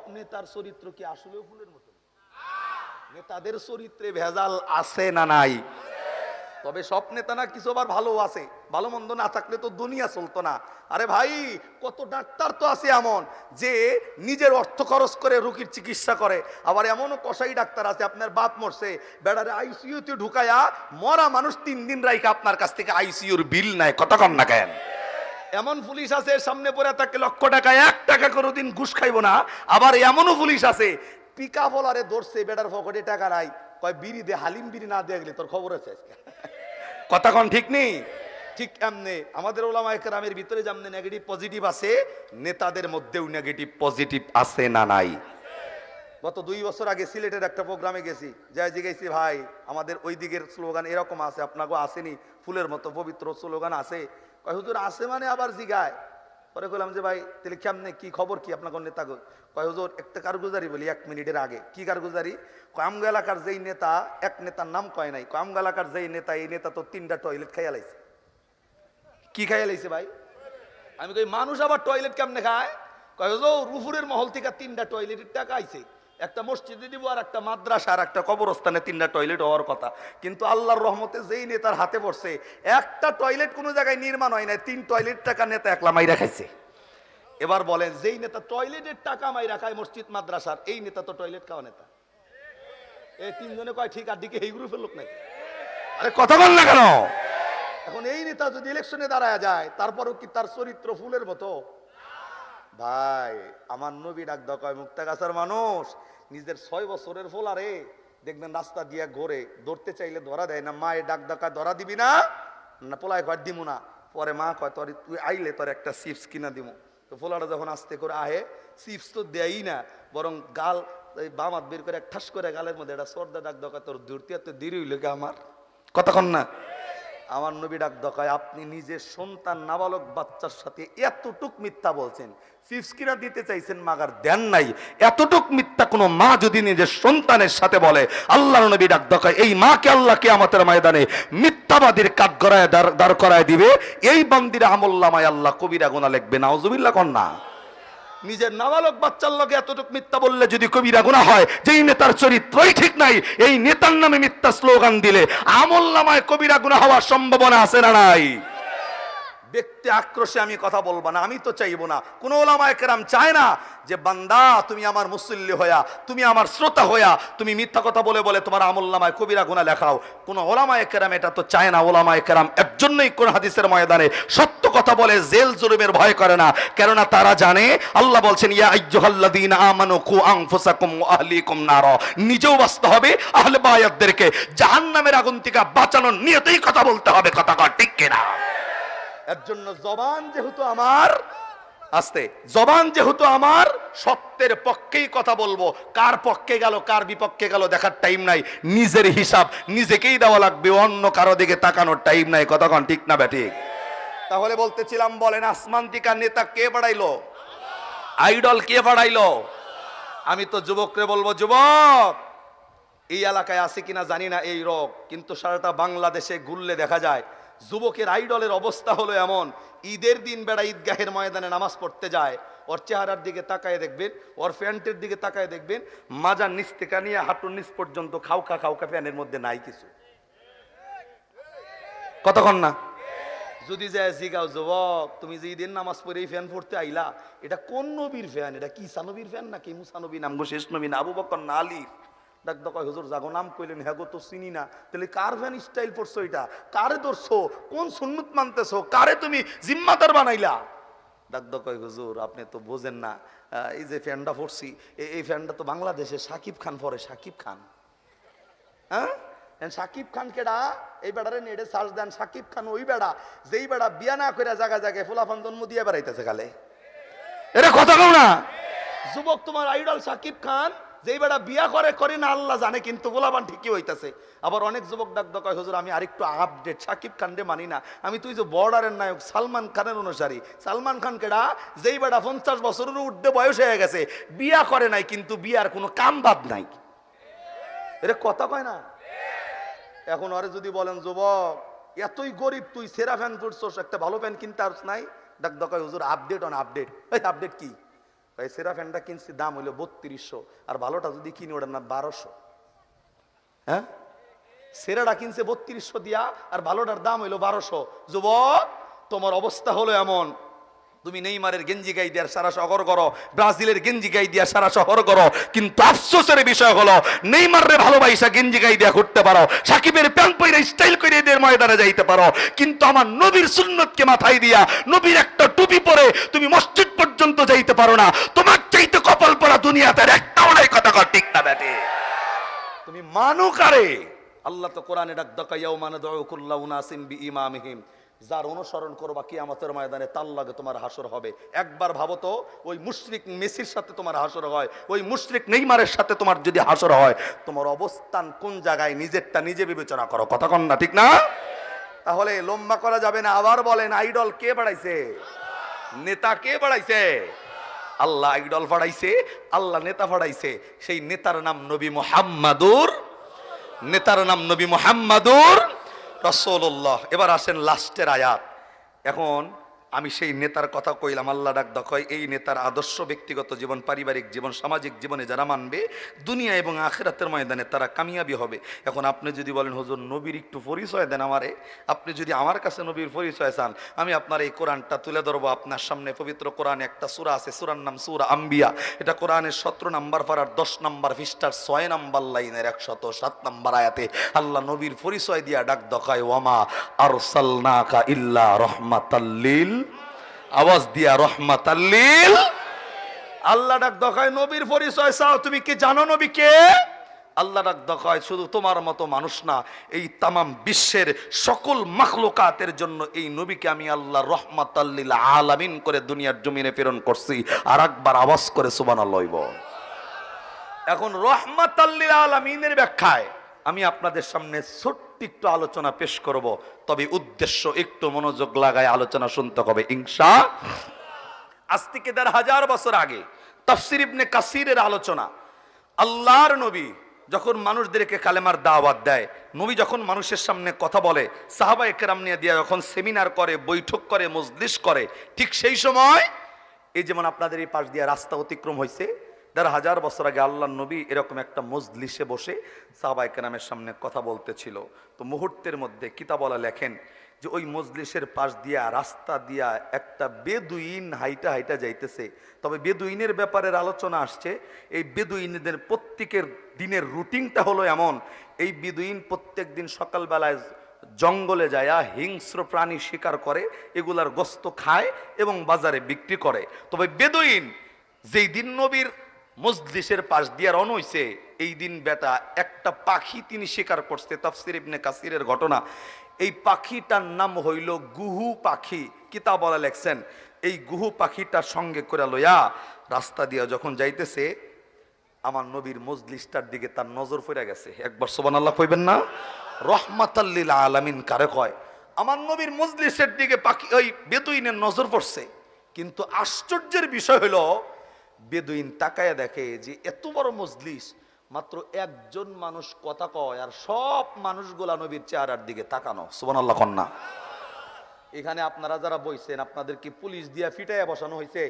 সব নেতার চরিত্র কি আসলেও ফুলের মতো? নেতাদের চরিত্রে ভেজাল আছে না নাই? তবে সব নেতা না কিছু আবার ভালো আছে, ভালো মন্দ না থাকলে তো দুনিয়া চলতো না। আরে ভাই, কত ডাক্তার তো আছে এমন যে নিজের অর্থ খরচ করে রুগীর চিকিৎসা করে। আবার এমনও কষাই ডাক্তার আছে, আপনার বাপ মরছে, বেড়ারে আইসিইউতে ঢুকায়া মরা মানুষ তিন দিন রাইকে আপনার কাছ থেকে আইসিইউর বিল নেয়। কত কম না কেন? এমন পুলিশ আছে, সামনে পড়ে তাকে লক্ষ টাকা, এক টাকা করে দিন ঘুষ খাইব না। আবার এমনও পুলিশ আছে পিকা বলারে ধরছে, বেটার পকেটে টাকা নাই। কয়, বিড়ি দে, হালিম বিড়ি না দিয়ে গেলে, তোর খবর আছে কথা কোন ঠিক নেই ঠিক এমনি। আমাদের ওলামা একরামের ভিতরে যেমন নেগেটিভ পজিটিভ আছে, নেতাদের মধ্যেও নেগেটিভ পজিটিভ আছে না নাই? গত দুই বছর আগে সিলেটের একটা প্রোগ্রামে গেছি। যাই জিজ্ঞেসি, ভাই, আমাদের ওই দিকের স্লোগান এরকম আছে আপনাকেও আসেনি? ফুলের মতো পবিত্র স্লোগান আছে? কয়, হুজুর আছে মানে আবার জিগায়? পরে বললাম যে, ভাই, তাহলে কেমনে? কি খবর কি আপনার নেতা কয়, হুজুর, একটা কারগুজারি বলি, এক মিনিটের আগে। কি কারগুজারি? আমগা এলাকার যেই নেতা, এক নেতার নাম কয় নাই। আমগা এলাকার যেই নেতা, এই নেতা তো তিনটা টয়লেট খাইয়া লাইছে। কি খাইয়া লাইছে ভাই? আমি কই, মানুষ আবার টয়লেট কেমনে খায়? কয়, হুজুর, রুফুরের মহল থেকে তিনটা টয়লেটের টাকা আইছে একটা মসজিদে দিব আর একটা মাদ্রাসা আর একটা কবরস্থানে তিনটা টয়লেট হওয়ার কথা। কিন্তু আল্লাহর রহমতে যেই নেতার হাতে পড়ছে, একটা টয়লেট কোনো জায়গায় নির্মাণ হয় না তিন টয়লেট টাকা নেতা একলা মাইরা খাইছে। এবার বলেন, যেই নেতা টয়লেটের টাকা মাইরা খায় মসজিদ, মাদ্রাসার, এই নেতা তো টয়লেট খাওয়া নেতা। এই তিনজনে কয়, ঠিক, আর দিকে এই গ্রুপের লোক নাকি? আরে, কথা বল না কেন? এখন এই নেতা যদি ইলেকশনে দাঁড়ায় যায়, তারপরও কি তার চরিত্র ফুলের মতো? ভাই, আমার নবী ডাক দকায় মুক্তাগাছার মানুষ, নিজের ছয় বছরের ফোলারে দেখবেন রাস্তা দিয়ে ঘোরে, ধরতে চাইলে ধরা দেয় না। মায়ের ডাক ডাকায় ধরা দিবি না? না, পোলায় কয়, দিমু না। পরে মা কয়, তোর, তুই আইলে তোর একটা চিপস কিনা দিমু। তো ফোলাটা যখন আস্তে করে আহে, চিপস তো দেয়ই না, বরং গাল বাম হাত বের করে ঠাস করে গালের মধ্যে একটা সর্দা ডাক দকা তোর ধরতে এত দেরি হইল আমার? কতক্ষণ না। আমার নবী ডাক দকায় আপনি নিজের সন্তান নাবালক বাচ্চার সাথে এতটুক মিথ্যা বলছেন। চিপস দিতে চাইছেন, মাগার দেন নাই। এতটুক মিথ্যা কোনো মা যদি নিজের সন্তানের সাথে বলে আল্লাহ নবী ডাক দকায় এই মাকে আল্লাহকে আমাদের ময়দানে মিথ্যাবাদীর কাঠ গড়ায় দাঁড় করায় দিবে। এই বান্দিরা আমল্লামায় আল্লাহ কবিরা গোনা লিখবে, নাউজুবিল্লাহ কন্যা। নিজের নাবালক বাচ্চার লগে এতটুকু মিথ্যা বললে যদি কবিরা গুণা হয়, যেই নেতার চরিত্রই ঠিক নাই, এই নেতার নামে মিথ্যা স্লোগান দিলে আমল নামায় কবিরা গুণা হওয়ার সম্ভাবনা আছে না নাই? ব্যক্তি আক্রোশে আমি কথা বলব না, আমি তো চাইব না। কোন ওলামায় কেরাম চায় না যে, বান্দা, তুমি আমার মুসল্লি হইয়া, তুমি আমার শ্রোতা হইয়া, তুমি মিথ্যা কথা বলে বলে তোমার আমল নামায় কবিরা গুণা লেখাও। কোন ওলামায় কেরাম এটা তো চায় না। ওলামায় কেরাম এর জন্যই কোন হাদিসের ময়দানে সত্য কথা বলে, জেল জুলুমের ভয় করে না। কেননা তারা জানে, আল্লাহ বলছেন, ইয়া আইয়ুহাল্লাযীনা আমানু কু আনফুসাকুম আহলিকুম নার। নিজেও বাঁচতে হবে, আহলে বায়াতদেরকে। জাহান্নামের আগুন থেকে বাঁচানোর নিয়তেই কথা বলতে হবে। কথা ঠিক কিনা? এর জন্য জবান যেহেতু আমার, আস্তে, জবান যেহেতু আমার, সত্যের পক্ষেই কথা বলব। কার পক্ষে গেল, কার বিপক্ষে গেল, দেখার টাইম নাই। নিজের হিসাব নিজেকেই দেওয়া লাগবে, অন্য কারও দিকে তাকানোর টাইম নাই। কতক্ষণ ঠিক না ব্যাঠিক? তাহলে বলতেছিলাম, বলেন, আসমান টিকা নেতা কে বাড়াইলো? আইডল কে বাড়াইলো? আমি তো যুবকরে বলব, যুবক, এই এলাকায় আছে কিনা জানি না এই রোগ, কিন্তু সারাটা বাংলাদেশে ঘুরলে দেখা যায় যুবকের আইডলের অবস্থা হলো এমন। ঈদের দিন বেড়া ঈদগাহের ময়দানে নামাজ পড়তে যায়। ওর চেহারার দিকে তাকায় দেখবেন, ওর প্যান্টের দিকে তাকায় দেখবেন, মাজার নিচ থেকে নিয়ে হাঁটুর নিচ পর্যন্ত খাউকা খাউকা প্যানের মধ্যে নাই কিছু। কতক্ষণ না? যদি যায় জিগাও, যুবক, তুমি যে ঈদের নামাজ পড়ে এই ফ্যান পড়তে আইলা, এটা কোন নবীর ফ্যান? এটা কি সানবীর ফ্যান নাকি মুসানবী নাম? গো, শেষ নবী না, আবু বকর না, আলীর? ডাক দকায় হুজুর জাগো নাম কইলেন হ্যাগো তো চিনি না। তাহলে কার ফ্যান স্টাইল পড়ছো এটা? কারে ধরছো? কোন সুন্নত মানতেছো? কারে তুমি জিম্মাদার বানাইলা? ডাক দকায় হুজুর, আপনি তো বোঝেন না। এই যে ফ্যানটা পড়ছি এই ফ্যানটা তো বাংলাদেশে সাকিব খান পরে, সাকিব খান। হ্যাঁ? সাকিব খান কেডা? এই বেড়ারে নেড়ে সার্চ দেন, সাকিব খান ওই বেড়া। যেই বেড়া বিয়া না করে জায়গা জায়গায় ফুলাফান জন্ম দিয়ে বেড়াইতেছে কালে এটা কথা কও না। যুবক, তোমার আইডল সাকিব খান যেই বেড়া বিয়া করে, করি না আল্লাহ জানে, কিন্তু গোলাবান ঠিকই হইতাছে। আবার অনেক যুবক ডাক দকায় হুজুর, আমি আরেকটু আপডেট সাকিব খান রে মানি না। আমি তুই যে বর্ডারের নায়ক, সালমান খানের অনুসারী। সালমান খান কেডা? যেই বেড়া পঞ্চাশ বছরের ঊর্ধ্বে বয়স হয়ে গেছে, বিয়া করে নাই, কিন্তু বিয়ার কোনো কাম বাদ নাই। এটা কথা কয় না? এখন আরে যদি বলেন, যুবক, এতই গরিব, তুই সেরা ফ্যান করছস, একটা ভালো ফ্যান কিনতে আর নাই? ডাক দকায় হুজুর আপডেট অন আপডেট আপডেট কি? এই সেরা ফ্যানটা কিনছি, দাম হইল বত্রিশশো, আর ভালোটা যদি কিনি ওটার না বারোশো। হ্যাঁ? সেরাটা কিনছে বত্রিশশো দিয়া, আর ভালোটার দাম হইল বারোশো। যুবক, তোমার অবস্থা হলো এমন। তুমি নেইমারের গেঞ্জি গাই দেওয়ার সারা শহর করো ব্রাজিলের গেঞ্জি গাই দিয়া সারা শহর করো কিন্তু আফসোসের বিষয় হলো নেইমারে ভালোবাসা গেঞ্জি গাই দিয়া ঘুরতে পারো, সাকিবের প্যান্ট পরে স্টাইল করে এদের ময়দানে যাইতে পারো। কিন্তু আমার নবীর সুন্নতকে মাথায় দিয়া, নবীর একটা টুপি পরে তুমি মসজিদ পর্যন্ত যাইতে পারো না। তোমার চাইতে কপাল পরা দুনিয়াতে আর একটাও নাই কথা কর, ঠিক না ব্যাটে তুমি মানু কারে? আল্লাহ তো কোরআনে ডাক দকাইয়াও মানে দয়কুল্লাহ উনাসিম বি ইমামিহিম যার অনুসরণ করবা কিয়ামতের ময়দানে, তার লাগে তোমার হাসর হবে। একবার ভাবো তো, ওই মুশরিক মেসির সাথে তোমার হাসর হয়, ওই মুশরিক নেইমারের সাথে তোমার যদি হাসর হয়, তোমার অবস্থান কোন জায়গায় নিজেরটা নিজে বিবেচনা করো। কথা কন না, ঠিক না? তাহলে লম্বা করা যাবে না, আবার বলেন, আইডল কে বাড়াইছে? নেতা কে বাড়াইছে? আল্লাহ আইডল ফাড়াইছে আল্লাহ নেতা ফাড়াইছে সেই নেতার নাম নবী মোহাম্মাদুর, নেতার নাম নবী মোহাম্মাদুর রসোল্লাহ এবার আসেন লাস্টের আয়াত। এখন আমি সেই নেতার কথা কইলাম, আল্লাহ ডাক দখয়, এই নেতার আদর্শ ব্যক্তিগত জীবন, পারিবারিক জীবন, সামাজিক জীবনে যারা মানবে, দুনিয়া এবং আখেরাতের ময়দানে তারা কামিয়াবি হবে। এখন আপনি যদি বলেন, হুজুর, নবীর একটু পরিচয় দেন আমারে। আপনি যদি আমার কাছে নবীর পরিচয় চান, আমি আপনার এই কোরআনটা তুলে ধরবো, আপনার সামনে পবিত্র কোরআনে একটা সুরা আছে, সুরার নাম সুরা আম্বিয়া। এটা কোরআনের সতেরো নাম্বার পাড়ার দশ নাম্বার ফিস্টার ছয় নাম্বার লাইনের একশত সাত নাম্বার আয়াতে আল্লাহ নবীর পরিচয় দিয়া ডাক দখায় ওয়ামা আর সাল্লাকা ইল্লা রহমাতাল্লিল আওয়াজ দিয়া রহমাতাল্লিল। আল্লাহ ডাক দখায় নবীর পরিচয় চাও, তুমি কি জানো নবী কে? আল্লাহ ডাক দখায় শুধু তোমার মতো মানুষ না, এই তামাম বিশ্বের সকল মাখলুকাতের জন্য এই নবীকে আমি আল্লাহ রহমাতাল্লিল আলামিন করে দুনিয়ার জমিনে প্রেরণ করছি। আর একবার আওয়াজ করে সুবহানাল্লাহ বল এখন রহমাতাল্লিল আলামিনের ব্যাখ্যায় আমি আপনাদের সামনে ছোট্ট একটু আলোচনা পেশ করব, তবে উদ্দেশ্য একটু মনোযোগ লাগায় আলোচনা শুনতে হবে, ইনশা আজ থেকে দেড় হাজার বছর আগে তফসির ইবনে কাসিরের আলোচনা, আল্লাহর নবী যখন মানুষদেরকে কালেমার দাওয়াত দেয়, নবী যখন মানুষের সামনে কথা বলে সাহাবা একরাম নিয়ে দিয়া যখন সেমিনার করে, বৈঠক করে, মজলিস করে, ঠিক সেই সময়, এই যেমন আপনাদের এই পাশ দিয়ে রাস্তা অতিক্রম হয়েছে দেড় হাজার বছর আগে আল্লাহ নবী এরকম একটা মজলিসে বসে সাহাবা একরামের সামনে কথা বলতেছিল। তো মুহূর্তের মধ্যে কিতাবলা লেখেন যে ওই মজলিসের পাশ দিয়া, রাস্তা দিয়া একটা বেদুইন হাইটা হাইটা যাইতেছে। তবে বেদুইনের ব্যাপারের আলোচনা আসছে, এই বেদুইনদের প্রত্যেকের দিনের রুটিনটা হলো এমন, এই বেদুইন প্রত্যেক দিন সকালবেলায় জঙ্গলে যায়া হিংস্র প্রাণী শিকার করে, এগুলার গোস্ত খায় এবং বাজারে বিক্রি করে। তবে বেদুইন যেই দিন নবীর মজলিসের পাশ দিয়ে রন হইছে। এই দিন বেটা একটা পাখি তিনি শিকার করছে, তাফসির ইবনে কাসিরের ঘটনা। এই পাখিটার নাম হইল গুহু পাখি। কিতাব বলা লেখছেন, এই গুহু পাখিটার সঙ্গে করে লইয়া রাস্তা দিয়া যখন যাইতেছে, আমার নবীর মজলিসটার দিকে তার নজর পড়ে গেছে। একবার সোবান আল্লাহ কইবেন না? রহমাতাল্লিল আলামিন কারে কয়? আমার নবীর মজলিসের দিকে পাখি, ওই বেদুইনের নজর পড়ছে। কিন্তু আশ্চর্যের বিষয় হলো বেদুইন তাকায়া দেখে যে এত বড় মজলিস, মাত্র একজন মানুষ কথা কয় আর সব মানুষগুলা নবীর চেহারার দিকে তাকানো। সুবান আল্লাহ কন্যা এখানে আপনারা যারা বইছেন, আপনাদের কি পুলিশ দিয়া ফিটাইয়া বসানো হয়েছে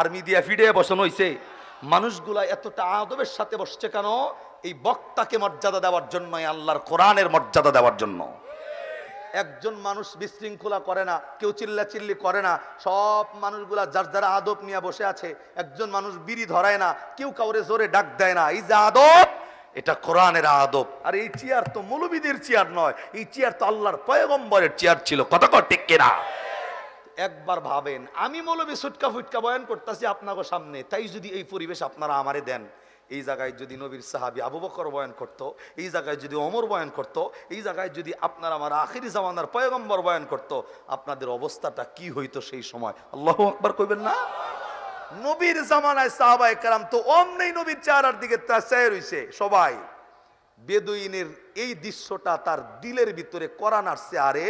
আর্মি দিয়া ফিটাইয়া বসানো হয়েছে মানুষগুলা এতটা আদবের সাথে বসছে কেন? এই বক্তাকে মর্যাদা দেওয়ার জন্য আল্লাহর কোরআনের মর্যাদা দেওয়ার জন্য। একজন মানুষ বিশৃঙ্খলা করে না, কেউ চিল্লা চিল্লি করে না, সব মানুষগুলা যার যারা আদব নিয়ে বসে আছে, একজন মানুষ বিড়ি ধরায় না, কেউ কাউরে জোরে ডাক দেয় না, এই যে আদব, এটা কোরআনের আদব। আর এই চেয়ার তো মৌলবীদের চেয়ার নয়, এই চেয়ার তো আল্লাহর পয়গম্বরের চেয়ার ছিল কত কর ঠিক কিনা? একবার ভাবেন, আমি মৌলবী সুটকা ফুটকা বয়ান করতেছি আপনাকে সামনে, তাই যদি এই পরিবেশ আপনারা আমারে দেন। এই জায়গায় যদি নবীর সাহাবি আবু বকর বয়ান করত, এই জায়গায় যদি অমর বয়ান করত, এই জায়গায় যদি আপনার আমার আখিরি জামানার পয়গম্বর বয়ান করত, আপনাদের অবস্থাটা কি হইতো সেই সময়? আল্লাহ আকবার কইবেন না? নবীর জামানায় সাহাবায়ে কেরাম তো অমনি নবীর চেহারার দিকে তাসায় রইছে সবাই। বেদুইনের এই দৃশ্যটা তার দিলের ভিতরে করা নাড়ছে আরে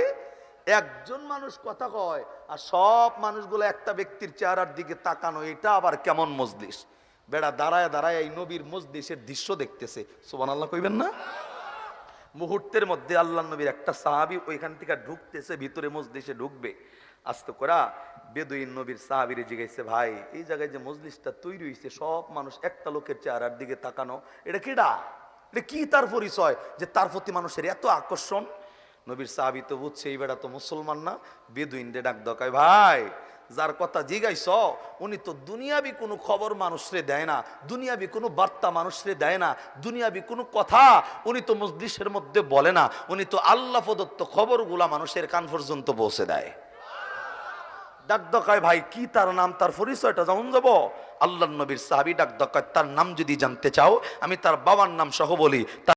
একজন মানুষ কথা কয়, আর সব মানুষগুলো একটা ব্যক্তির চেহারার দিকে তাকানো, এটা আবার কেমন মজলিস? বেড়া দাঁড়ায় দাঁড়ায় এই নবীর মজলিসের দৃশ্য দেখতেছে। সুবান আল্লাহ কইবেন না? মুহূর্তের মধ্যে আল্লাহ নবীর একটা সাহাবি ওইখান থেকে ঢুকতেছে, ভিতরে মজলিসে ঢুকবে। আস্ত করা বেদুইন নবীর সাহাবিরে জিগাইছে, ভাই, এই জায়গায় যে মজলিসটা তৈরি হয়েছে সব মানুষ একটা লোকের চেহারার দিকে তাকানো, এটা কিডা? এটা কি তার পরিচয় যে তার প্রতি মানুষের এত আকর্ষণ? নবীর সাহাবি তো বুঝছে, এই বেড়া তো মুসলমান না। বেদুইন রে ডাক দকায় ভাই যার কথা জিগাইছ উনি তো দুনিয়াবি কোনো খবর মানুষরে দেয় না, দুনিয়াবি কোনো বার্তা মানুষরে দেয় না, দুনিয়াবি কোনো কথা উনি তো মজলিসের মধ্যে বলে না, উনি তো আল্লাহ প্রদত্ত খবরগুলা মানুষের কান পর্যন্ত পৌঁছে দেয়। ডাক ভাই, কি তার নাম? তার পরিচয়টা যেমন যাব? আল্লাহ নবীর সাহাবি ডাক তার নাম যদি জানতে চাও, আমি তার বাবার নাম সহ বলি